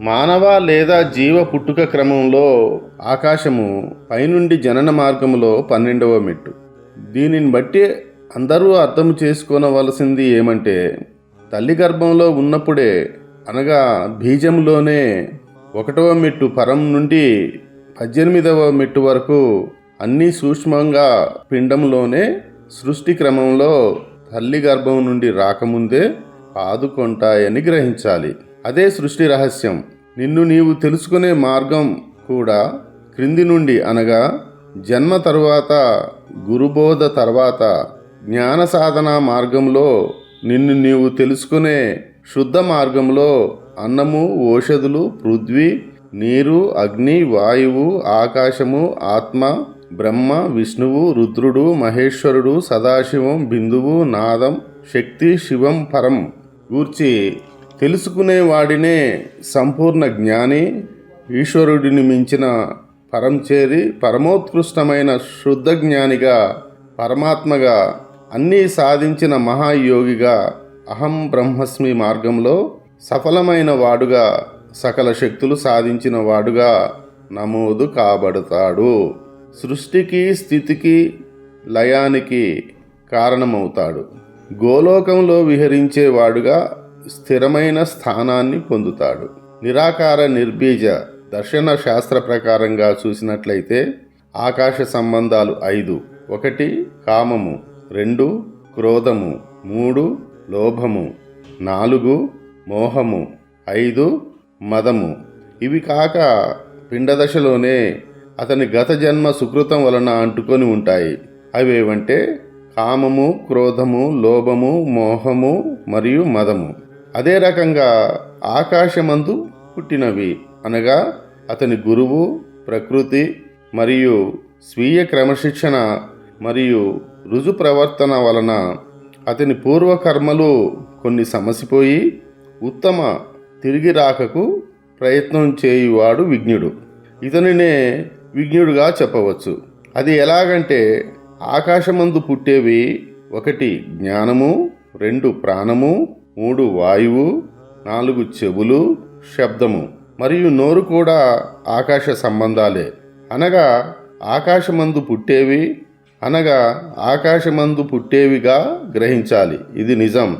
మానవ లేదా జీవ పుట్టుక క్రమంలో ఆకాశము పైనుండి జనన మార్గములో పన్నెండవ మెట్టు. దీనిని బట్టి అందరూ అర్థం చేసుకోనవలసింది ఏమంటే తల్లి గర్భంలో ఉన్నప్పుడే అనగా బీజంలోనే ఒకటవ మెట్టు పరం నుండి పద్దెనిమిదవ మెట్టు వరకు అన్నీ సూక్ష్మంగా పిండంలోనే సృష్టి క్రమంలో తల్లి గర్భం నుండి రాకముందే ఆదుకుంటాయని గ్రహించాలి. అదే సృష్టి రహస్యం. నిన్ను నీవు తెలుసుకునే మార్గం కూడా క్రింది నుండి అనగా జన్మ తరువాత గురుబోధ తర్వాత జ్ఞాన సాధన మార్గంలో నిన్ను నీవు తెలుసుకునే శుద్ధ మార్గంలో అన్నము ఓషధులు పృథ్వీ నీరు అగ్ని వాయువు ఆకాశము ఆత్మ బ్రహ్మ విష్ణువు రుద్రుడు మహేశ్వరుడు సదాశివం బిందువు నాదం శక్తి శివం పరం. గూర్చి తెలుసుకునే వాడినే సంపూర్ణ జ్ఞాని ఈశ్వరుడిని మించిన పరంచేరి పరమోత్కృష్టమైన శుద్ధ జ్ఞానిగా పరమాత్మగా అన్నీ సాధించిన మహాయోగిగా అహం బ్రహ్మస్మి మార్గంలో సఫలమైన వాడుగా సకల శక్తులు సాధించిన వాడుగా నమోదు కాబడతాడు. సృష్టికి స్థితికి లయానికి కారణమవుతాడు. గోలోకంలో విహరించేవాడుగా స్థిరమైన స్థానాన్ని పొందుతాడు. నిరాకార నిర్బీజ దర్శన శాస్త్ర ప్రకారంగా చూసినట్లయితే ఆకాశ సంబంధాలు ఐదు. ఒకటి కామము. రెండు క్రోధము. మూడు లోభము. నాలుగు మోహము. ఐదు మదము. ఇవి కాక పిండదశలోనే అతని గత జన్మ సుకృతం వలన అంటుకొని ఉంటాయి. అవేవంటే కామము క్రోధము లోభము మోహము మరియు మదము. అదే రకంగా ఆకాశమందు పుట్టినవి. అనగా అతని గురువు ప్రకృతి మరియు స్వీయ క్రమశిక్షణ మరియు రుజు ప్రవర్తన వలన అతని పూర్వకర్మలు కొన్ని సమసిపోయి ఉత్తమ తిరిగి రాకకు ప్రయత్నం చేయువాడు విజ్ఞుడు. ఇతనినే విజ్ఞుడుగా చెప్పవచ్చు. అది ఎలాగంటే ఆకాశమందు పుట్టేవి ఒకటి జ్ఞానము రెండు ప్రాణము మూడు వాయువు నాలుగు చెవులు శబ్దము. మరియు నోరు కూడా ఆకాశ సంబంధాలే. అనగా ఆకాశమందు పుట్టేవి అనగా ఆకాశమందు పుట్టేవిగా గ్రహించాలి. ఇది నిజం.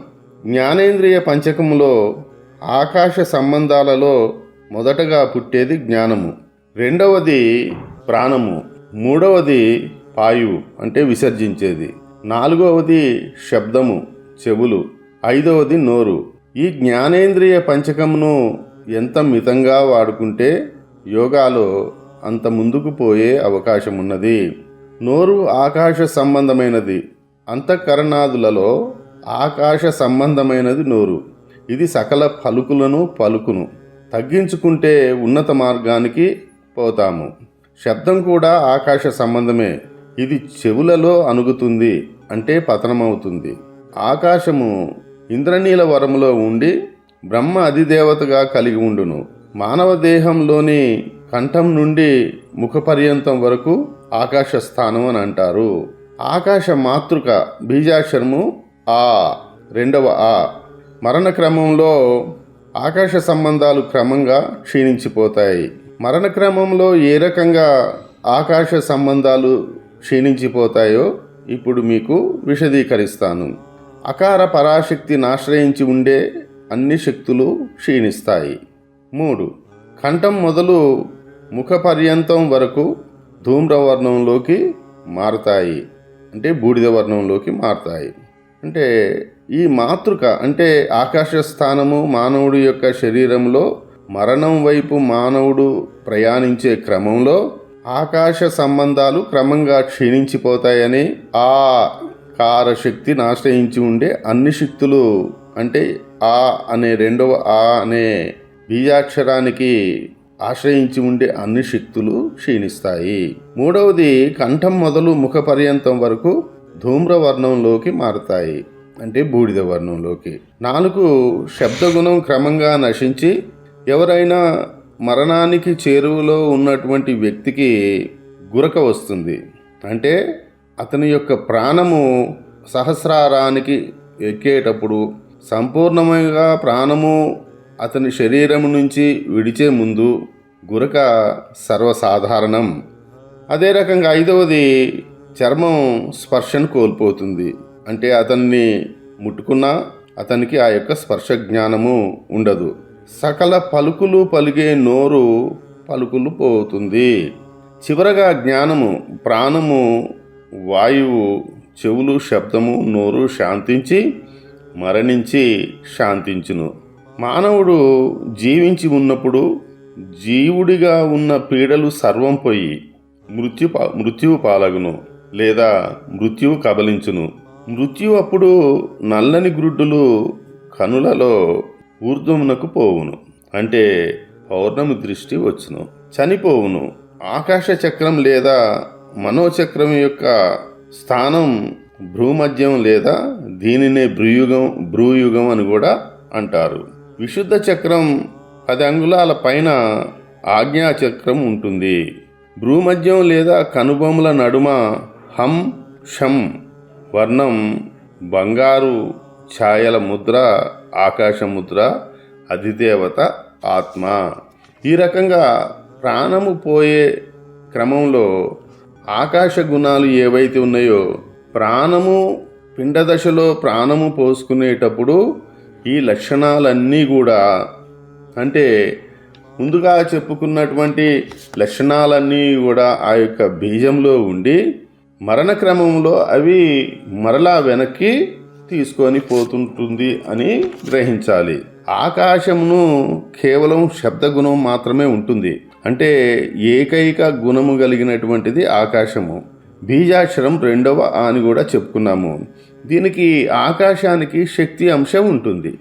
జ్ఞానేంద్రియ పంచకములో ఆకాశ సంబంధాలలో మొదటగా పుట్టేది జ్ఞానము. రెండవది ప్రాణము. మూడవది వాయువు అంటే విసర్జించేది. నాలుగవది శబ్దము చెవులు. ఐదవది నోరు. ఈ జ్ఞానేంద్రియ పంచకమును ఎంత మితంగా వాడుకుంటే యోగాలో అంత ముందుకు పోయే అవకాశం ఉన్నది నోరు ఆకాశ సంబంధమైనది. అంతఃకరణాదులలో ఆకాశ సంబంధమైనది నోరు. ఇది సకల పలుకులను పలుకును. తగ్గించుకుంటే ఉన్నత మార్గానికి పోతాము. శబ్దం కూడా ఆకాశ సంబంధమే. ఇది చెవులలో అణుగుతుంది అంటే పతనమవుతుంది. ఆకాశము ఇంద్రనీల వరములో ఉండి బ్రహ్మ అధిదేవతగా కలిగి ఉండును. మానవ దేహంలోని కంఠం నుండి ముఖపర్యంతం వరకు ఆకాశ స్థానం అని అంటారు. ఆకాశ మాతృక బీజాక్షరము ఆ రెండవ ఆ. మరణ క్రమంలో ఆకాశ సంబంధాలు క్రమంగా క్షీణించిపోతాయి. మరణ క్రమంలో ఏ రకంగా ఆకాశ సంబంధాలు క్షీణించిపోతాయో ఇప్పుడు మీకు విశదీకరిస్తాను. అకార పరాశక్తిని ఆశ్రయించి ఉండే అన్ని శక్తులు క్షీణిస్తాయి. మూడు. కంఠం మొదలు ముఖ పర్యంతం వరకు ధూమ్రవర్ణంలోకి మారుతాయి. అంటే బూడిద వర్ణంలోకి మారుతాయి. అంటే ఈ మాతృక అంటే ఆకాశ స్థానము మానవుడి యొక్క శరీరంలో మరణం వైపు మానవుడు ప్రయాణించే క్రమంలో ఆకాశ సంబంధాలు క్రమంగా క్షీణించిపోతాయని ఆ కార శక్తిని ఆశ్రయించి ఉండే అన్ని శక్తులు అంటే ఆ అనే రెండవ ఆ అనే బీజాక్షరానికి ఆశ్రయించి ఉండే అన్ని శక్తులు క్షీణిస్తాయి. మూడవది కంఠం మొదలు ముఖ పర్యంతం వరకు ధూమ్రవర్ణంలోకి మారుతాయి. అంటే బూడిద వర్ణంలోకి. నాలుగు శబ్దగుణం క్రమంగా నశించి ఎవరైనా మరణానికి చేరువలో ఉన్నటువంటి వ్యక్తికి గురక వస్తుంది. అంటే అతని యొక్క ప్రాణము సహస్రారానికి ఎక్కేటప్పుడు సంపూర్ణంగా ప్రాణము అతని శరీరం నుంచి విడిచే ముందు గురక సర్వసాధారణం. అదే రకంగా ఐదవది చర్మం స్పర్శను కోల్పోతుంది. అంటే అతన్ని ముట్టుకున్నా అతనికి ఆ యొక్క స్పర్శ జ్ఞానము ఉండదు. సకల పలుకులు పలిగే నోరు పలుకులు పోతుంది. చివరగా జ్ఞానము ప్రాణము వాయువు చెవులు శబ్దము నోరు శాంతించి మరణించి శాంతించును. మానవుడు జీవించి ఉన్నప్పుడు జీవుడిగా ఉన్న పీడలు సర్వం పోయి మృత్యు పా- మృత్యువు పాలగును లేదా మృత్యువు కబలించును. మృత్యు అప్పుడు నల్లని గ్రుడ్డులు కనులలో ఊర్ధ్వమునకు పోవును. అంటే పౌర్ణమి దృష్టి వచ్చును. చనిపోవును. ఆకాశ చక్రం లేదా మనోచక్రం యొక్క స్థానం భ్రూమధ్యం లేదా దీనినే భ్రూయుగం భ్రూయుగం అని కూడా అంటారు. విశుద్ధ చక్రం పది అంగుళాల పైన ఆజ్ఞా చక్రం ఉంటుంది. భ్రూమధ్యం లేదా కనుబొమ్మల నడుమ హం షం వర్ణం బంగారు ఛాయల ముద్ర ఆకాశముద్ర అధిదేవత ఆత్మ. ఈ రకంగా ప్రాణము పోయే క్రమంలో ఆకాశ గుణాలు ఏవైతే ఉన్నాయో ప్రాణము పిండ దశలో ప్రాణము పోసుకునేటప్పుడు ఈ లక్షణాలన్నీ కూడా అంటే ముందుగా చెప్పుకున్నటువంటి లక్షణాలన్నీ కూడా ఆ యొక్క బీజంలో ఉండి మరణ క్రమంలో అవి మరలా వెనక్కి తీసుకొని పోతుంటుంది అని గ్రహించాలి. ఆకాశమును కేవలం శబ్దగుణం మాత్రమే ఉంటుంది. అంటే ఏకైక గుణము కలిగినటువంటిది ఆకాశము. బీజాక్షరం రెండవ అని కూడా చెప్పుకున్నాము. దీనికి ఆకాశానికి శక్తి అంశం ఉంటుంది.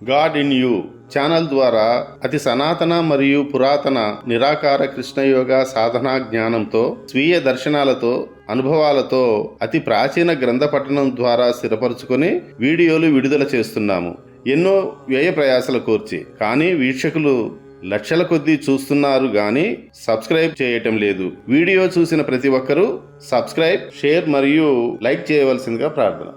గాడ్ ఇన్ యూ ఛానల్ ద్వారా అతి సనాతన మరియు పురాతన నిరాకార కృష్ణయోగ సాధనా జ్ఞానంతో స్వీయ దర్శనాలతో అనుభవాలతో అతి ప్రాచీన గ్రంథ పఠనం ద్వారా స్థిరపరుచుకొని వీడియోలు విడుదల చేస్తున్నాము. ఎన్నో వ్యయ ప్రయాసల కోర్చి. కానీ వీక్షకులు లక్షల కొద్దీ చూస్తున్నారు కానీ సబ్స్క్రైబ్ చేయటం లేదు. వీడియో చూసిన ప్రతి ఒక్కరూ సబ్స్క్రైబ్ షేర్ మరియు లైక్ చేయవలసిందిగా ప్రార్థన.